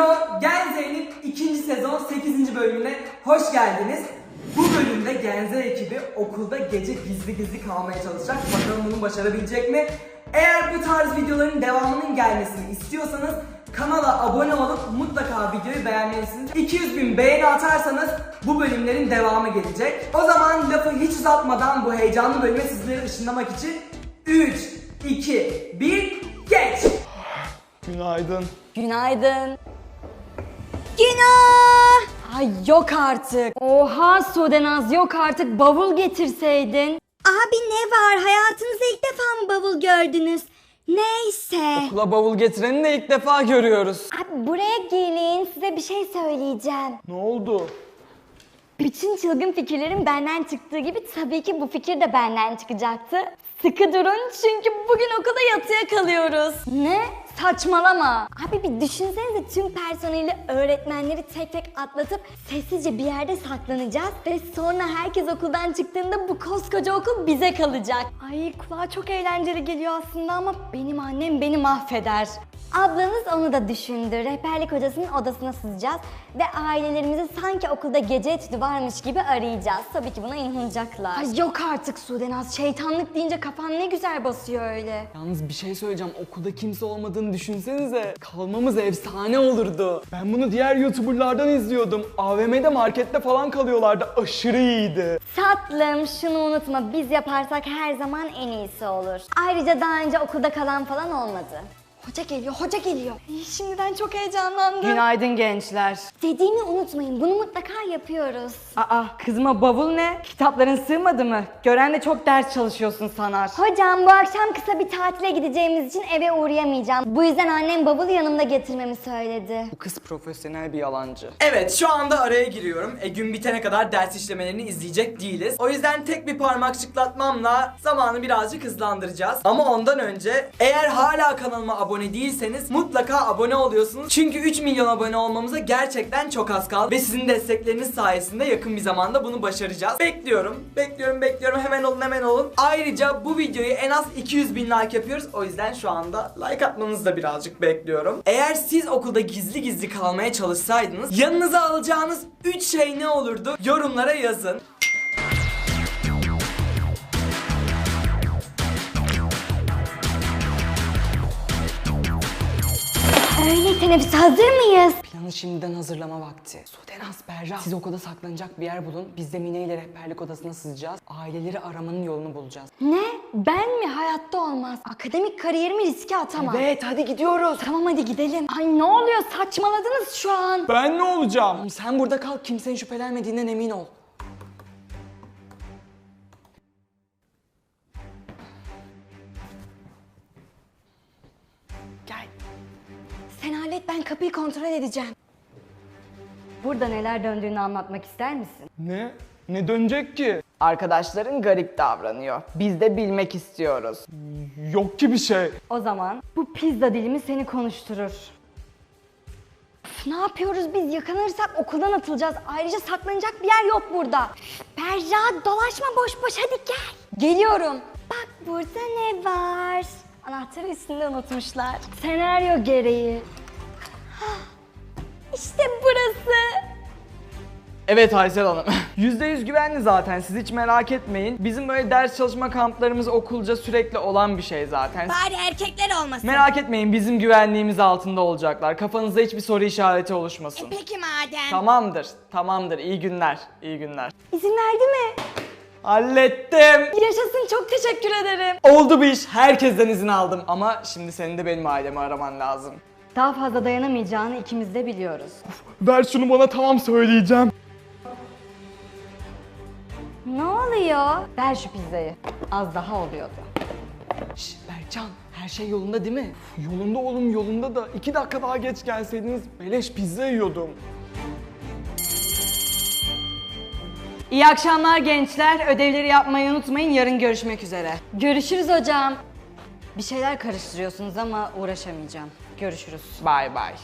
Vlog Genze'nin ikinci sezon 8. bölümüne hoş geldiniz. Bu bölümde Genze ekibi okulda gece gizli gizli kalmaya çalışacak. Bakalım bunu başarabilecek mi? Eğer bu tarz videoların devamının gelmesini istiyorsanız kanala abone olup mutlaka videoyu beğenmelisiniz. 200 bin beğeni atarsanız bu bölümlerin devamı gelecek. O zaman lafı hiç uzatmadan bu heyecanlı bölüme sizleri ışınlamak için 3, 2, 1, geç! Günaydın. Günaydın. Günah! Ay yok artık. Oha Sudenaz yok artık bavul getirseydin. Abi ne var? Hayatınızda ilk defa mı bavul gördünüz? Neyse. Okula bavul getireni de ilk defa görüyoruz. Abi buraya gelin. Size bir şey söyleyeceğim. Ne oldu? Bütün çılgın fikirlerin benden çıktığı gibi tabii ki bu fikir de benden çıkacaktı. Sıkı durun çünkü bugün okulda yatıya kalıyoruz. Ne? Saçmalama. Abi bir düşünsenize tüm personeli, öğretmenleri tek tek atlatıp sessizce bir yerde saklanacağız ve sonra herkes okuldan çıktığında bu koskoca okul bize kalacak. Ay kulağa çok eğlenceli geliyor aslında ama benim annem beni mahveder. Ablanız onu da düşündü. Rehberlik hocasının odasına sızacağız ve ailelerimizi sanki okulda gece etüdü varmış gibi arayacağız. Tabii ki buna inanacaklar. Ay yok artık Sudenaz. Şeytanlık deyince kafan ne güzel basıyor öyle. Yalnız bir şey söyleyeceğim. Okulda kimse olmadığını düşünsenize. Kalmamız efsane olurdu. Ben bunu diğer YouTuber'lardan izliyordum. AVM'de markette falan kalıyorlardı. Aşırı iyiydi. Tatlım şunu unutma biz yaparsak her zaman en iyisi olur. Ayrıca daha önce okulda kalan falan olmadı. Hoca geliyor, hoca geliyor. Ay, şimdiden çok heyecanlandım. Günaydın gençler. Dediğimi unutmayın bunu mutlaka yapıyoruz. Aa, kızıma bavul ne? Kitapların sığmadı mı? Gören de çok ders çalışıyorsun sanar. Hocam bu akşam kısa bir tatile gideceğimiz için eve uğrayamayacağım. Bu yüzden annem bavulu yanımda getirmemi söyledi. Bu kız profesyonel bir yalancı. Evet şu anda araya giriyorum. E, gün bitene kadar ders işlemelerini izleyecek değiliz. O yüzden tek bir parmak şıklatmamla zamanı birazcık hızlandıracağız. Ama ondan önce eğer hala kanalıma abone değilseniz mutlaka abone oluyorsunuz. Çünkü 3 milyon abone olmamıza gerçekten çok az kaldı. Ve sizin destekleriniz sayesinde yakın bir zamanda bunu başaracağız. Bekliyorum, bekliyorum, bekliyorum. Hemen olun, hemen olun. Ayrıca bu videoyu en az 200 bin like yapıyoruz. O yüzden şu anda like atmanızı da birazcık bekliyorum. Eğer siz okulda gizli gizli kalmaya çalışsaydınız yanınıza alacağınız 3 şey ne olurdu? Yorumlara yazın. Öyle teneffüs hazır mıyız? Planı şimdiden hazırlama vakti. Sudenaz, Berra. Siz okulda saklanacak bir yer bulun. Biz de Mine ile rehberlik odasına sızacağız. Aileleri aramanın yolunu bulacağız. Ne? Ben mi? Hayatta olmaz. Akademik kariyerimi riske atamam. Evet hadi gidiyoruz. Tamam hadi gidelim. Ay ne oluyor? Saçmaladınız şu an. Ben ne olacağım? Sen burada kal. Kimsenin şüphelenmediğinden emin ol. Kapıyı kontrol edeceğim. Burada neler döndüğünü anlatmak ister misin? Ne? Ne dönecek ki? Arkadaşların garip davranıyor. Biz de bilmek istiyoruz. Yok ki bir şey. O zaman bu pizza dilimi seni konuşturur. Üf, ne yapıyoruz biz? Yakalanırsak okuldan atılacağız. Ayrıca saklanacak bir yer yok burada. Berra dolaşma boş boş hadi gel. Geliyorum. Bak burada ne var? Anahtarı üstünde unutmuşlar. Senaryo gereği. İşte burası. Evet Aysel Hanım. %100 güvenli zaten siz hiç merak etmeyin. Bizim böyle ders çalışma kamplarımız okulca sürekli olan bir şey zaten. Bari erkekler olmasın. Merak etmeyin bizim güvenliğimiz altında olacaklar. Kafanızda hiçbir soru işareti oluşmasın. Peki madem. Tamamdır, tamamdır. İyi günler, iyi günler. İzin verdi mi? Hallettim. Yaşasın çok teşekkür ederim. Oldu bu iş. Herkesten izin aldım. Ama şimdi senin de benim ailemi araman lazım. Daha fazla dayanamayacağını ikimiz de biliyoruz. Ver şunu bana tamam söyleyeceğim. Ne oluyor? Ver şu pizzayı. Az daha oluyordu. Şş, Berkcan, her şey yolunda değil mi? Yolunda oğlum yolunda da iki dakika daha geç gelseydiniz beleş pizza yiyordum. İyi akşamlar gençler. Ödevleri yapmayı unutmayın. Yarın görüşmek üzere. Görüşürüz hocam. Bir şeyler karıştırıyorsunuz ama uğraşamayacağım. Görüşürüz. Bay bay.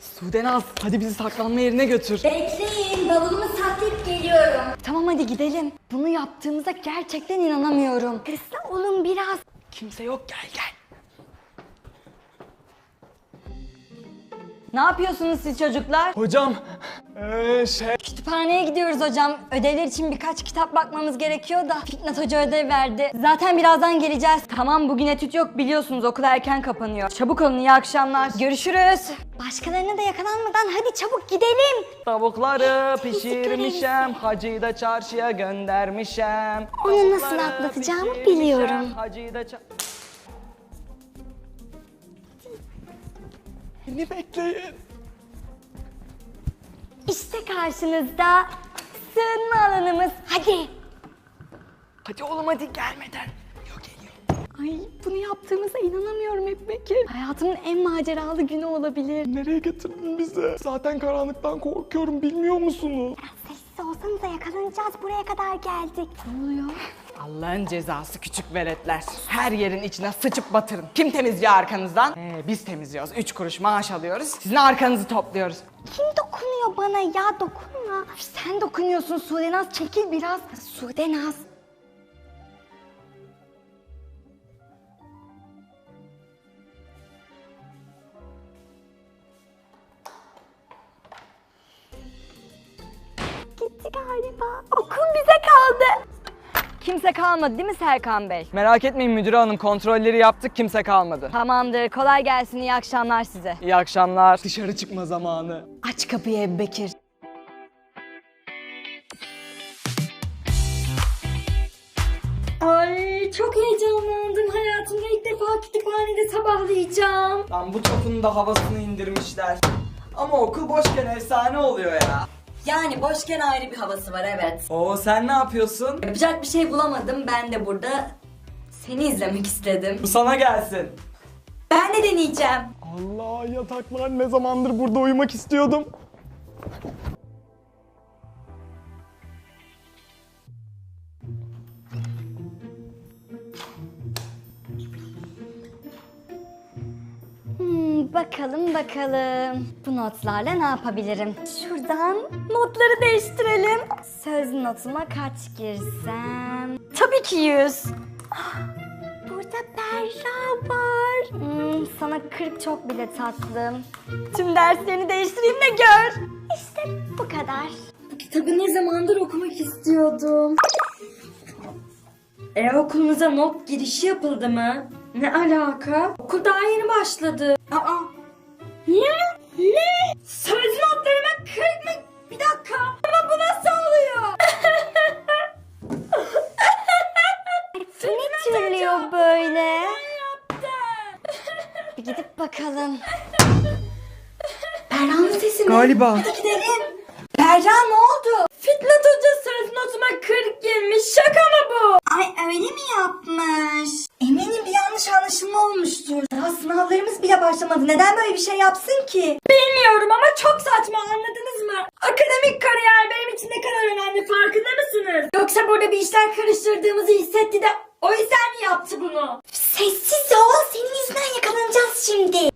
Sudenaz hadi bizi saklanma yerine götür. Bekleyin bavulumu saklayıp geliyorum. Tamam hadi gidelim. Bunu yaptığımıza gerçekten inanamıyorum. Hızlı olun biraz. Kimse yok gel gel. Ne yapıyorsunuz siz çocuklar? Hocam, eee şey... Kütüphaneye gidiyoruz hocam. Ödevler için birkaç kitap bakmamız gerekiyor da Fitnat Hoca ödev verdi. Zaten birazdan geleceğiz. Tamam bugün etüt yok biliyorsunuz okul erken kapanıyor. Çabuk olun iyi akşamlar. Görüşürüz. Başkalarına da yakalanmadan hadi çabuk gidelim. Tavukları pişirmişem, hacıyı da çarşıya göndermişem. Onu nasıl atlatacağımı biliyorum. Hacıyı da Beni bekleyin. İşte karşınızda sığınma alanımız. Hadi. Hadi oğlum hadi gelmeden. Yok geliyor. Ay bunu yaptığımıza inanamıyorum hep Bekir. Hayatımın en maceralı günü olabilir. Nereye getirdin bizi? Zaten karanlıktan korkuyorum bilmiyor musunuz? Sessiz olsanıza yakalanacağız. Buraya kadar geldik. Ne oluyor? Allah'ın cezası küçük veletler. Her yerin içine sıçıp batırın. Kim temizliyor arkanızdan? Ee, biz temizliyoruz. Üç kuruş maaş alıyoruz. Sizin arkanızı topluyoruz. Kim dokunuyor bana ya dokunma. Sen dokunuyorsun Sudenaz çekil biraz. Sudenaz. Gitti galiba. Okul bize kaldı. Kimse kalmadı değil mi Serkan Bey? Merak etmeyin müdür hanım kontrolleri yaptık kimse kalmadı. Tamamdır kolay gelsin iyi akşamlar size. İyi akşamlar. Dışarı çıkma zamanı. Aç kapıyı Ebu Bekir. Ay çok heyecanlandım. Hayatımda ilk defa kütüphanede sabahlayacağım. Lan bu topun da havasını indirmişler. Ama okul boşken efsane oluyor ya. Yani boşken ayrı bir havası var evet. Oo sen ne yapıyorsun? Yapacak bir şey bulamadım ben de burada seni izlemek istedim. Bu sana gelsin. Ben de deneyeceğim. Allah yataklar ne zamandır burada uyumak istiyordum. Bakalım bakalım. Bu notlarla ne yapabilirim? Şuradan notları değiştirelim. Söz notuma kaç girsem? Tabii ki yüz. Ah, Burada Berra var. Hmm, sana 40 çok bile tatlım. Tüm derslerini değiştireyim de gör. İşte bu kadar. Bu kitabı ne zamandır okumak istiyordum. E okulunuza not girişi yapıldı mı? Ne alaka? Okul daha yeni başladı. Aa. Ne? Ne? Söz notlarıma 40 mı? Bir dakika. Ama bu nasıl oluyor? ne türlüyor böyle? Bir gidip bakalım. Berra'nın sesi mi? Galiba. Gidelim. Berra ne oldu? Fitnat Hoca söz notuma 40 girmiş. Şaka başlamadı. Neden böyle bir şey yapsın ki? Bilmiyorum ama çok saçma anladınız mı? Akademik kariyer benim için ne kadar önemli farkında mısınız? Yoksa burada bir işler karıştırdığımızı hissetti de o yüzden mi yaptı bunu? Sessiz ol. Senin yüzünden yakalanacağız şimdi.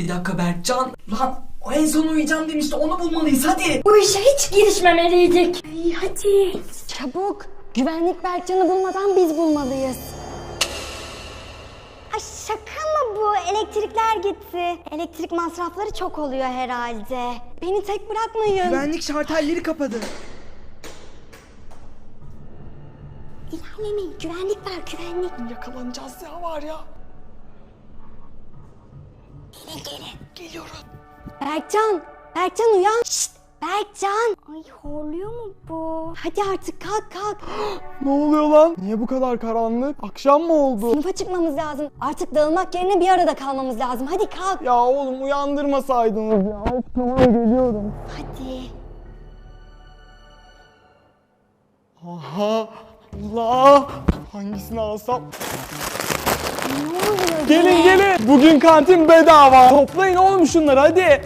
Bir dakika Berkcan. Lan o en son uyuyacağım demişti onu bulmalıyız hadi. Bu işe hiç girişmemeliydik. Ay hadi. Çabuk. Güvenlik Berkcan'ı bulmadan biz bulmalıyız. Ay şaka mı bu? Elektrikler gitti. Elektrik masrafları çok oluyor herhalde. Beni tek bırakmayın. Güvenlik şartelleri kapadı. İlerlemeyin. Güvenlik var güvenlik. Yakalanacağız ya var ya. Gelin gelin. Geliyorum. Berkcan. Berkcan uyan. Şşt. Berkcan. Ay horluyor mu bu? Hadi artık kalk kalk. Ne oluyor lan? Niye bu kadar karanlık? Akşam mı oldu? Sınıfa çıkmamız lazım. Artık dağılmak yerine bir arada kalmamız lazım. Hadi kalk. Ya oğlum uyandırmasaydınız ya. Of, tamam geliyorum. Hadi. Aha. Allah. Hangisini alsam? Ne oluyor? Gelin gelin. Bugün kantin bedava. Toplayın oğlum şunları hadi.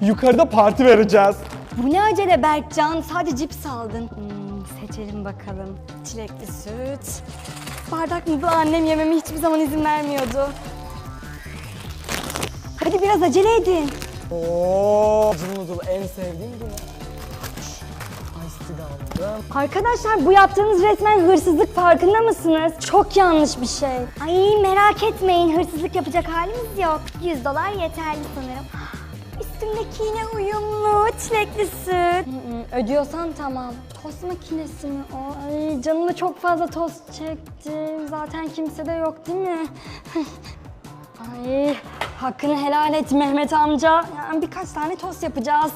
Yukarıda parti vereceğiz. Bu ne acele Berkcan? Sadece cips aldın. Hmm, seçelim bakalım. Çilekli süt. Bardak mı bu? Annem yememe hiçbir zaman izin vermiyordu. Hadi biraz acele edin. Oo. Acılı noodle en sevdiğim bu. Arkadaşlar bu yaptığınız resmen hırsızlık farkında mısınız? Çok yanlış bir şey. Ay merak etmeyin hırsızlık yapacak halimiz yok. 100 dolar yeterli sanırım. Üstümdeki yine uyumlu, çilekli süt. Ödüyorsan tamam. Tost makinesi mi o? Ay canım da çok fazla tost çekti. Zaten kimse de yok değil mi? Ay hakkını helal et Mehmet amca. Yani birkaç tane tost yapacağız.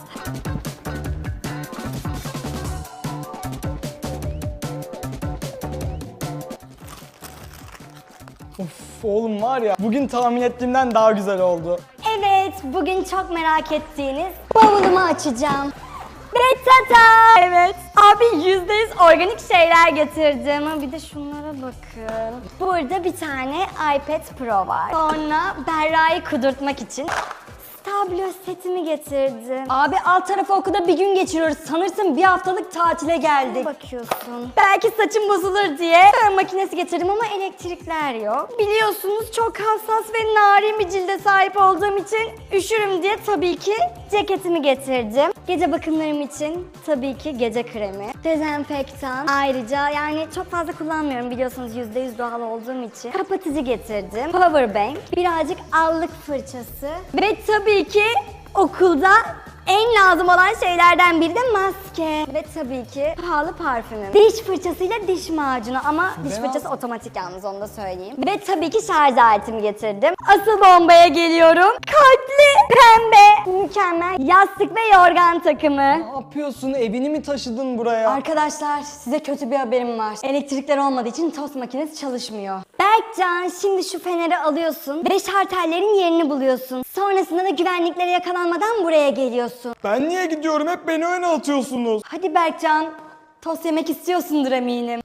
Of oğlum var ya bugün tahmin ettiğimden daha güzel oldu. Bugün çok merak ettiğiniz bavulumu açacağım. Ve! Evet, abi yüzde yüz organik şeyler getirdim. Ha, Bir de şunlara bakın. Burada bir tane iPad Pro var. Sonra Berra'yı kudurtmak için tablo setimi getirdim. Abi alt tarafı okulda bir gün geçiriyoruz. Sanırsın bir haftalık tatile geldik. Bakıyorsun. Belki saçım bozulur diye fön makinesi getirdim ama elektrikler yok. Biliyorsunuz çok hassas ve narin bir cilde sahip olduğum için üşürüm diye tabii ki ceketimi getirdim. Gece bakımlarım için tabii ki gece kremi, dezenfektan. Ayrıca yani çok fazla kullanmıyorum biliyorsunuz %100 doğal olduğum için. Kapatıcı getirdim. Power bank, birazcık allık fırçası ve tabii ki okulda en lazım olan şeylerden biri de maske. Ve tabii ki pahalı parfümüm. Diş fırçasıyla diş macunu ama diş fırçası otomatik yalnız onu da söyleyeyim. Ve tabii ki şarj aletimi getirdim. Asıl bombaya geliyorum. Kalpli, pembe, mükemmel yastık ve yorgan takımı. Ne yapıyorsun? Evini mi taşıdın buraya? Arkadaşlar size kötü bir haberim var. Elektrikler olmadığı için tost makinesi çalışmıyor. Berkcan şimdi şu feneri alıyorsun ve şartellerin yerini buluyorsun. Sonrasında da güvenliklere yakalanmadan buraya geliyorsun. Ben niye gidiyorum? Hep beni öne atıyorsunuz. Hadi Berkcan tost yemek istiyorsundur eminim.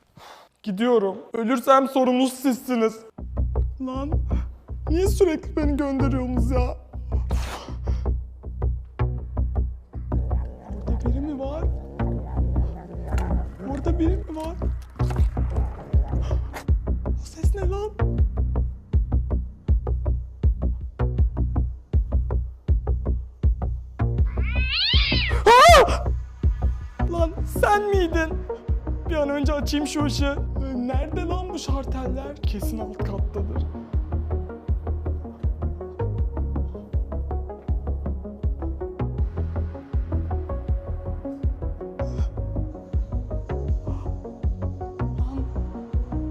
Gidiyorum. Ölürsem sorumlusu sizsiniz. Lan niye sürekli beni gönderiyorsunuz ya? Orada biri mi var? Orada biri mi var? O ses ne lan? Sen miydin? Bir an önce açayım şu ışığı. Ee, Nerede lan bu şarteller? Kesin alt kattadır.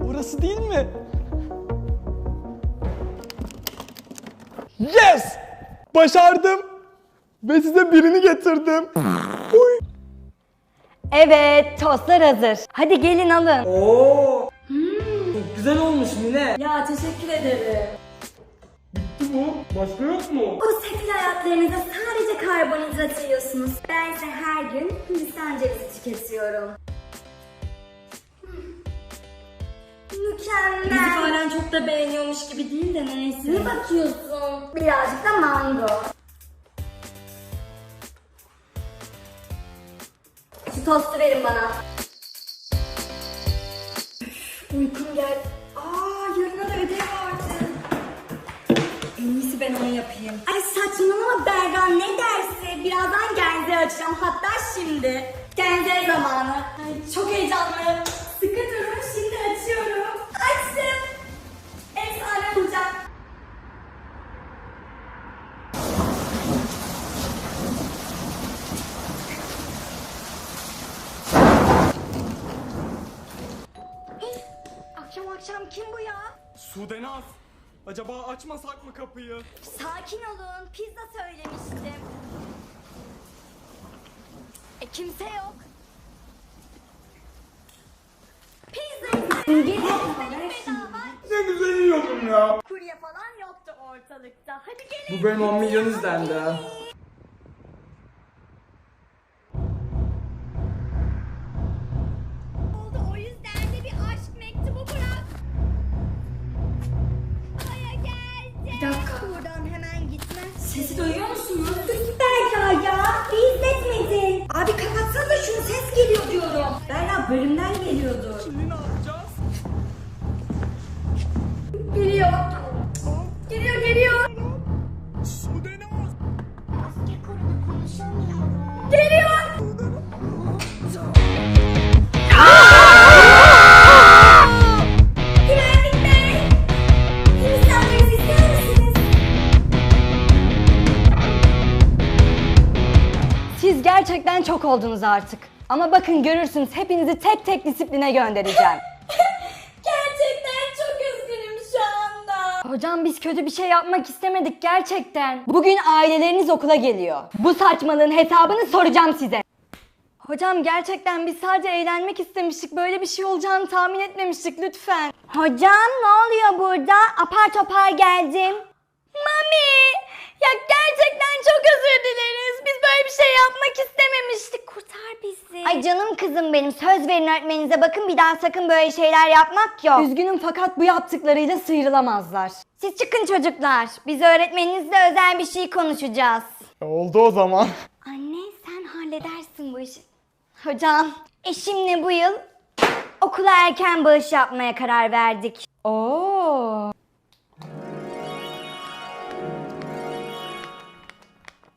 Orası değil mi? Yes! Başardım. Ve size birini getirdim. Evet tostlar hazır. Hadi gelin alın. Oo. Çok güzel olmuş Mine. Ya teşekkür ederim. Bu başka yok mu? Bu sefil hayatlarınızda sadece karbonhidrat yiyorsunuz. Ben ise her gün Hindistan cevizi tüketiyorum. Mükemmel. Bizi halen çok da beğeniyormuş gibi değil de neyse. Ne bakıyorsun? Birazcık da mango. Şu tostu verin bana. Uykum gel. Aa yarına da ödev vardı. En iyisi ben onu yapayım. Ay saçmalama Berra ne dersi? Birazdan genze açacağım hatta şimdi. Genze zamanı. Ay, çok heyecanlıyım. Sıkı durun şimdi açıyorum. Açtım. Efsane olacak. Akşam akşam kim bu ya? Sudenaz. Acaba açmasak mı kapıyı? Sakin olun. Pizza söylemiştim. E kimse yok. Pizza istedim. Ne güzel yiyordum ya. Kurye falan yoktu ortalıkta. Hadi gelin. Bu benim 10 milyon izlendi. Abi kapatsana şunu ses geliyor diyorum. Berna bölümden geliyordu. Oldunuz artık. Ama bakın görürsünüz hepinizi tek tek disipline göndereceğim. Gerçekten çok üzgünüm şu anda. Hocam biz kötü bir şey yapmak istemedik gerçekten. Bugün aileleriniz okula geliyor. Bu saçmalığın hesabını soracağım size. Hocam gerçekten biz sadece eğlenmek istemiştik. Böyle bir şey olacağını tahmin etmemiştik lütfen. Hocam ne oluyor burada? Apar topar geldim. Mami! Ya gerçekten çok özür dileriz. Biz böyle bir şey yapmak istememiştik. Kurtar bizi. Ay canım kızım benim. Söz verin öğretmeninize bakın bir daha sakın böyle şeyler yapmak yok. Üzgünüm fakat bu yaptıklarıyla sıyrılamazlar. Siz çıkın çocuklar. Biz öğretmeninizle özel bir şey konuşacağız. E, Oldu o zaman. Anne sen halledersin bu işi. Hocam eşimle bu yıl okula erken bağış yapmaya karar verdik. Oo.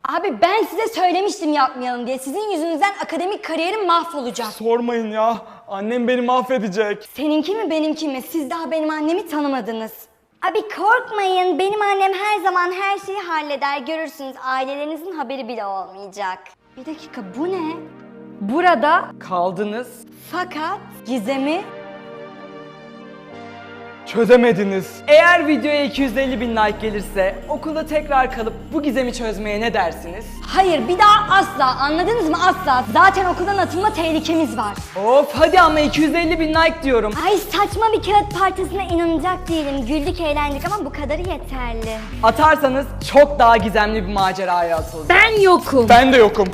Abi ben size söylemiştim yapmayalım diye. Sizin yüzünüzden akademik kariyerim mahvolacak. Sormayın ya. Annem beni mahvedecek. Seninki mi benimki mi? Siz daha benim annemi tanımadınız. Abi korkmayın. Benim annem her zaman her şeyi halleder. Görürsünüz ailelerinizin haberi bile olmayacak. Bir dakika bu ne? Burada Kaldınız. fakat gizemi Çözemediniz. Eğer videoya 250 bin like gelirse okulda tekrar kalıp bu gizemi çözmeye ne dersiniz? Hayır bir daha asla anladınız mı asla. Zaten okuldan atılma tehlikemiz var. Of hadi ama 250 bin like diyorum. Ay saçma bir kağıt parçasına inanacak değilim. Güldük eğlendik ama bu kadarı yeterli. Atarsanız çok daha gizemli bir maceraya atılacağız. Ben yokum. Ben de yokum.